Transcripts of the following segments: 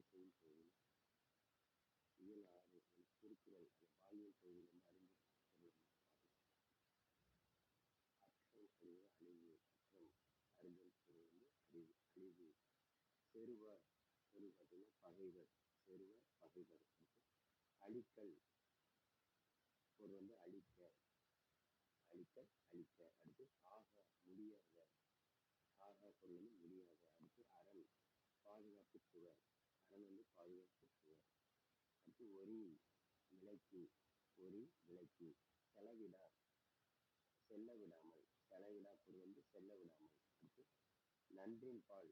ஆய்வு செய்யும் இயல் ஆறு திருக்குறள் அது பாலியல் பகுதியில் என்று அறிந்து அற்றம் அறிவு அழிவு அற்றம் அறிதல் பொருள் வந்து அறிவு அழிவு செருவர் பொருள் பார்த்தீங்கன்னா பகைவர் செருவர் பகைவர் அழித்தல் பொருள் வந்து அழிக்க அழிக்க அழிக்க. அடுத்து ஆக முடியாத ஆக பொருள் வந்து முடியாத அடுத்து அரண் பாதுகாப்பு சுவர் அரண் வந்து பாதுகாப்பு சுவர் அடுத்து ஒரு விலைக்கு ஒரு விலைக்கு செலவிடா செல்ல விடாமல் செலவிடா பொருள் வந்து செல்ல விடாமல் அடுத்து நன்றின் பால்.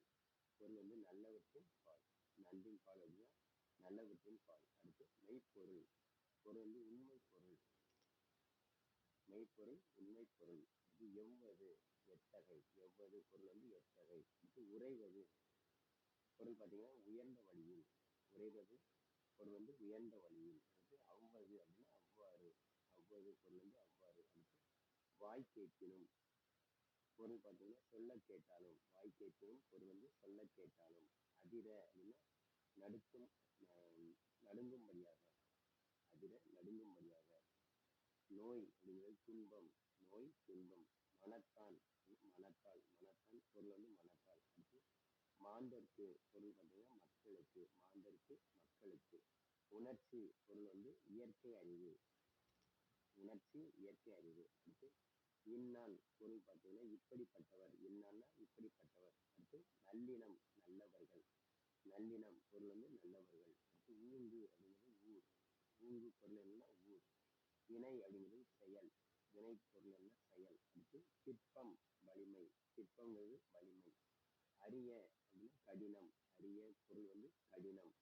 பொருள் வந்து நல்லவற்றின் பால். நன்றின் பால் அப்படின்னா நல்லவற்றின் பால். அடுத்து மெய்ப்பொருள். பொருள் வந்து உண்மை பொருள். மெய்ப்பொருள் உண்மை பொருள். இது எவ்வது? எத்தகை. எவ்வது? பொருள் வந்து எத்தகை. இது உறைவது. பொருள் பார்த்தீங்கன்னா உயர்ந்த வழியில் உறைவது ஒரு வந்து உயர்ந்த வழியில் அது அவ்வது அப்படின்னா அவ்வாறு அவ்வது பொருள் வந்து அவ்வாறு அடுத்து வாய் கேட்கினும் பொருள் பார்த்தீங்கன்னா சொல்ல கேட்டாலும் வாய் கேட்கினும் பொருள் வந்து சொல்ல கேட்டாலும் அதிர அப்படின்னா நடுக்கும் நடுங்கும்படியாக அதிர நடுங்கும்படியாக. நோய் அப்படிங்கிறது துன்பம் நோய் துன்பம் மனத்தான் மனத்தால் மனத்தான் பொருள் வந்து மனத்தால். அடுத்து மாந்தருக்கு பொருள் பார்த்தீங்கன்னா மாந்தருக்கு மக்களுக்கு உணர்ச்சி பொருள் வந்து இயற்கை அறிவு. உணர்ச்சி இயற்கை அறிவு. அடுத்து இன்னான் பொருள் பார்த்தீங்கன்னா இப்படிப்பட்டவர். இன்னான்னா இப்படிப்பட்டவர். அடுத்து நல்லினம் நல்லவர்கள். நல்லினம் பொருள் வந்து நல்லவர்கள். அடுத்து ஊங்கு அப்படிங்கிறது ஊர். ஊங்கு பொருள் என்னன்னா ஊர். வினை அப்படிங்கிறது செயல். வினை பொருள் என்ன? செயல். அடுத்து சிற்பம் வலிமை. சிற்பங்கிறது வலிமை. அரிய அப்படின்னா கடினம். அரிய பொருள் வந்து கடினம்.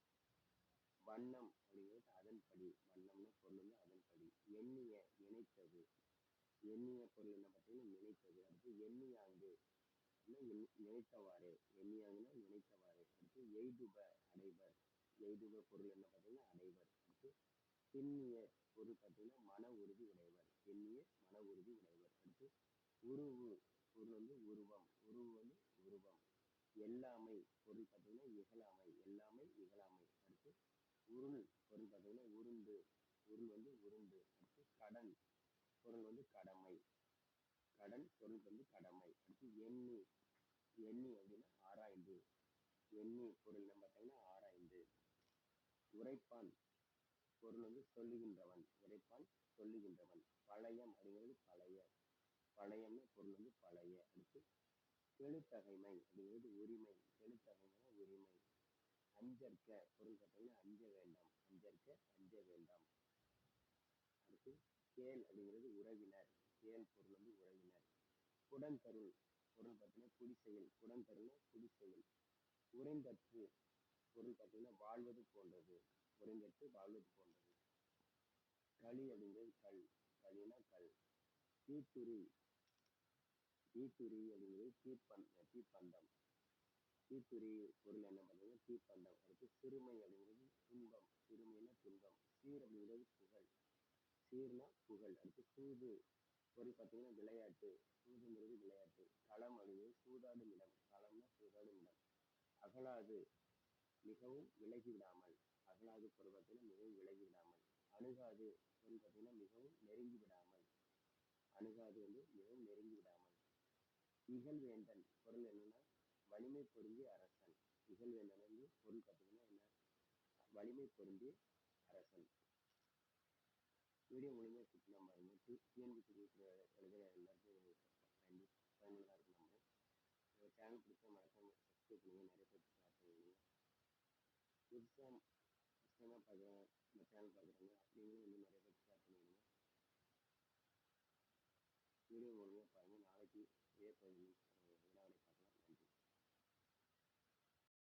வண்ணம் அப்படிங்கிறது அதன்படி வண்ணம்னா பொருள் வந்து அதன்படி எண்ணிய நினைத்தது எண்ணிய பொருள் என்ன பார்த்தீங்கன்னா நினைத்தது அடுத்து எண்ணியாங்கு. நினைத்தவாறே எண்ணியாங்குன்னா நினைத்தவாறே அடுத்து எய்துப அடைவர் எய்துப பொருள் என்ன பார்த்தீங்கன்னா அடைவர் அடுத்து திண்ணிய பொருள் பார்த்தீங்கன்னா மன உறுதி உடையவர். எண்ணிய மன உறுதி உடையவர். அடுத்து உருவு. பொருள் வந்து உருவம். உருவு வந்து உருவம். எல்லாமை பொருள் பார்த்தீங்கன்னா இகழாமை. எல்லாமை இகழாமை. அடுத்து உருள் பொருள் பார்த்தீங்கன்னா உருண்டு. உருள் வந்து உருண்டு. அடுத்து கடன் பொருள் வந்து கடமை. கடன் பொருள் வந்து கடமை. அடுத்து எண்ணி. எண்ணி அப்படின்னா ஆராய்ந்து. எண்ணி பொருள் நம்ம பார்த்தீங்கன்னா ஆராய்ந்து. உரைப்பான் பொருள் வந்து சொல்லுகின்றவன். உரைப்பான் சொல்லுகின்றவன். பழையம் அப்படிங்கிறது பழைய. பழையம்னு பொருள் வந்து பழைய. அடுத்து கெழுத்தகைமை அப்படிங்கிறது உரிமை கெழுத்தகைமைனா உரிமை. அஞ்சற்க பொருள் பார்த்தீங்கன்னா அஞ்ச வேண்டாம். அஞ்சற்க அஞ்ச வேண்டாம். அடுத்து கேள் அப்படிங்கிறது உறவினர். கேள் பொருள் வந்து உறவினர். குடந்தருள் பொருள் பார்த்தீங்கன்னா குடிசெயல். குடந்தருள்னா குடிசெயல். உறைந்தற்று பொருள் பார்த்தீங்கன்னா வாழ்வது போன்றது. உறைந்தற்று வாழ்வது போன்றது. களி அப்படிங்கிறது கல் களினா கல் தீத்துரி தீத்துரி அப்படிங்கிறது தீப்பந் தீப்பந்தம் தீத்துரி பொருள் என்ன பார்த்தீங்கன்னா தீப்பந்தம் அடுத்து சிறுமை அப்படிங்கிறது துன்பம். சிறுமைனா துன்பம். சீர் அப்படிங்கிறது புகழ். சீர்னா புகழ். அடுத்து சூது. பொருள் பார்த்தீங்கன்னா விளையாட்டு. சூதுங்கிறது விளையாட்டு. களம் அப்படிங்கிறது சூதாடும் இடம். களம்னா சூதாடும் இடம். அகலாது மிகவும் விலகி விடாமல். அகலாது பொருள் பார்த்தீங்கன்னா மிகவும் விலகி விடாமல். அணுகாது பொருள் பார்த்தீங்கன்னா மிகவும் நெருங்கி விடாமல். அணுகாது வந்து மிகவும் நெருங்கி இகழ்வேந்தன். பொருள் என்னன்னா வலிமை பொருந்திய அரசன். இகழ்வேந்தன் வந்து பொருள் பார்த்தீங்கன்னா என்ன? வலிமை பொருந்திய அரசன். வீடியோ முழுமையாக சுற்றி நம்ம டிஎன்பிசி இருக்கிற எழுதுகிற எல்லாருக்கும் பயன்பு பயனுள்ளதாக இருக்கும் நம்ம. இந்த சேனல் பிடிச்ச மறக்காம சப்ஸ்கிரைப் பண்ணுங்கள் நிறைய பேர் ஷேர் பண்ணுவீங்க புதுசாக புதுசாக பார்க்குறேன் இந்த சேனல் பார்க்குறாங்க அப்படிங்களும் வந்து நிறைய பேர் ஷேர் பண்ணிடுங்க வீடியோ முழுமையாக பாருங்கள் நாளைக்கு இதே பதிவு